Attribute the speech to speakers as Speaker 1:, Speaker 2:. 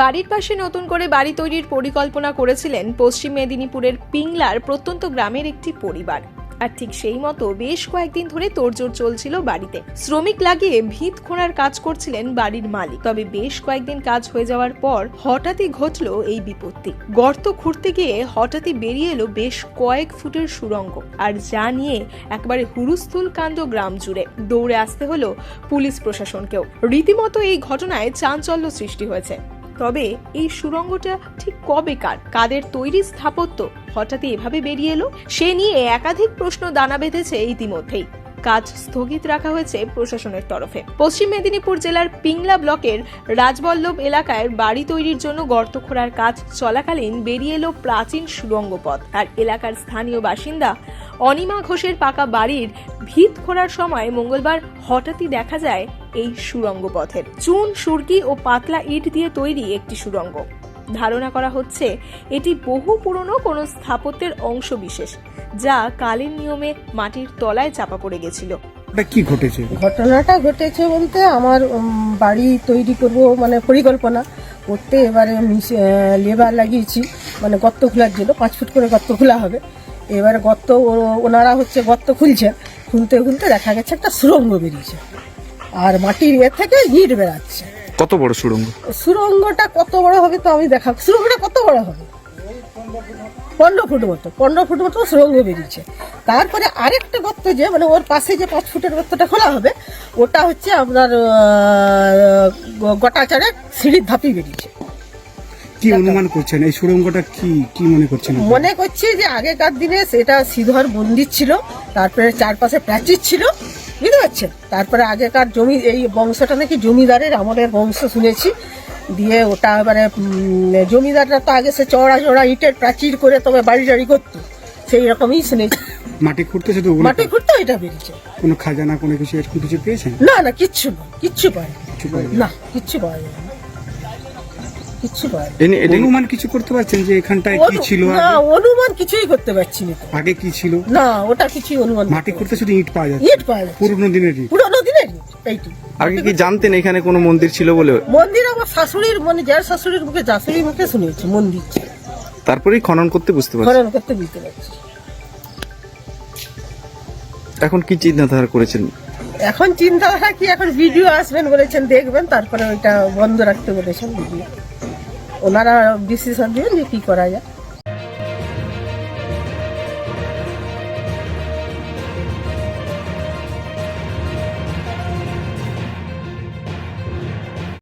Speaker 1: বাড়ির পাশে নতুন করে বাড়ি তৈরির পরিকল্পনা করেছিলেন পশ্চিম মেদিনীপুরের পিংলার প্রত্যন্ত গ্রামের একটি পরিবার। আর ঠিক সেই মতো বেশ কয়েকদিন ধরে তোড়জোড় চলছিল বাড়িতে। শ্রমিক লাগিয়ে ভিত খোঁড়ার কাজ করছিলেন বাড়ির মালিক। তবে বেশ কয়েকদিন কাজ হয়ে যাওয়ার পর হঠাৎই ঘটলো এই বিপত্তি। গর্ত খুঁড়তে গিয়ে হঠাৎই বেরিয়ে এলো বেশ কয়েক ফুটের সুড়ঙ্গ। আর যা নিয়ে একবারে হুরুস্থুল কাণ্ড গ্রাম জুড়ে। দৌড়ে আসতে হলো পুলিশ প্রশাসনকেও। রীতিমতো এই ঘটনায় চাঞ্চল্য সৃষ্টি হয়েছে। তবে এই সুরঙ্গটা ঠিক কবেকার কাদের তৈরি স্থাপত্য হঠাৎই এভাবে বেরিয়ে এলো? সে নিয়ে একাধিক প্রশ্ন দানা বেঁধেছে ইতিমধ্যেই। কাজ স্থগিত রাখা হয়েছে প্রশাসনের তরফে। পশ্চিম মেদিনীপুর জেলার পিংলা ব্লকের রাজবল্লভ এলাকায় বাড়ি তৈরির জন্য গর্ত খোঁড়ার কাজ চলাকালীন বেরিয়ে এলো প্রাচীন সুড়ঙ্গ পথ আর এলাকার স্থানীয় বাসিন্দা অনিমা ঘোষের পাকা বাড়ির ভিত খোঁড়ার সময় মঙ্গলবার হঠাৎই দেখা যায় এই সুড়ঙ্গ পথের চুন, সুরকি ও পাতলা ইট দিয়ে তৈরি একটি সুড়ঙ্গ ধারণা করা হচ্ছে এটি বহু পুরনো কোনো স্থাপত্যের অংশ বিশেষ যা কালের নিয়মে মাটির তলায় চাপা পড়ে গেছিল।
Speaker 2: এটা কি ঘটেছে?
Speaker 3: ঘটনাটা ঘটেছে বলতে আমার বাড়ি তৈরি করব মানে পরিকল্পনা করতে এবারে লেবার লাগিয়েছি মানে গর্ত খোলার জন্য পাঁচ ফুট করে গর্ত খোলা হবে। এবার গর্ত ও- ওনারা হচ্ছে গর্ত খুলছে খুলতে খুলতে দেখা গেছে একটা সুরঙ্গ বেরিয়েছে। আর মাটির এ থেকে ইট বেরাচ্ছে
Speaker 2: কত বড় সুড়ঙ্গ?
Speaker 3: সুরঙ্গটা কত বড় হবে তো আমি দেখা সুরঙ্গটা কত বড় হবে? পনেরো ফুট মতো পনেরো ফুট মতো সুরঙ্গ বেরিয়েছে। তারপরে আরেকটা গর্ত যে মানে ওর পাশে যে পাঁচ ফুটের গর্তটা খোলা হবে ওটা হচ্ছে আপনার আহ, গোটা চারে সিঁড়ির ধাপি বেরিয়েছে।
Speaker 2: কি অনুমান করছেন? এই সুড়ঙ্গটা কি কি মনে করছেন
Speaker 3: মনে করছি যে আগেকার দিনে সেটা শ্রীধর মন্দির ছিল তারপরে চারপাশে প্রাচীর ছিল পারছেন তারপরে আগেকার জমি এই বংশটা নাকি জমিদারের আমাদের বংশ শুনেছি। দিয়ে ওটা মানে জমিদাররা তো আগে সে চড়া চড়া ইটের প্রাচীর করে তবে বাড়ি টাড়ি করতো। সেই রকমই শুনেছি।
Speaker 2: মাটি খুঁড়তে শুধু
Speaker 3: মাটি খুঁড়তে এটা বেরিয়েছে।
Speaker 2: কোনো খাজানা কোনো কিছু এরকম কিছু পেয়েছেন?
Speaker 3: না না কিচ্ছু না কিচ্ছু পায়। না কিচ্ছু পাওয়া যায় না কিচ্ছু
Speaker 2: অনুমান কিছু করতে পারছেন যে এখানটায় কি ছিল
Speaker 3: না অনুমান কিছুই করতে পারছি না তো।
Speaker 2: আগে কি ছিল?
Speaker 3: না ওটা কিছুই অনুমান
Speaker 2: মাটি
Speaker 3: করতে
Speaker 2: শুধু ইট পাওয়া
Speaker 3: পারছি ইট পাওয়া যায়
Speaker 2: পুরনো দিনের ইট।
Speaker 3: দিনের এইটি
Speaker 4: আগে কি জানতেন এখানে কোনো মন্দির ছিল বলে?
Speaker 3: মন্দির আমার শাশুড়ির মানে যার শাশুড়ির মুখে শাশুড়ির মুখে শুনেছি মন্দির।
Speaker 4: তারপরেই খনন করতে বুঝতে পারছি।
Speaker 3: খনন করতে বুঝতে পারছি।
Speaker 4: এখন কি চিন্তাধারা করেছেন?
Speaker 3: এখন চিন্তা ভাবনা কি এখন ভিডিও আসবেন বলেছেন দেখবেন তারপরে ওইটা বন্ধ রাখতে বলেছেন ভিডিও ওনারা ডিসিশন দিবেন যে কি করা যায়।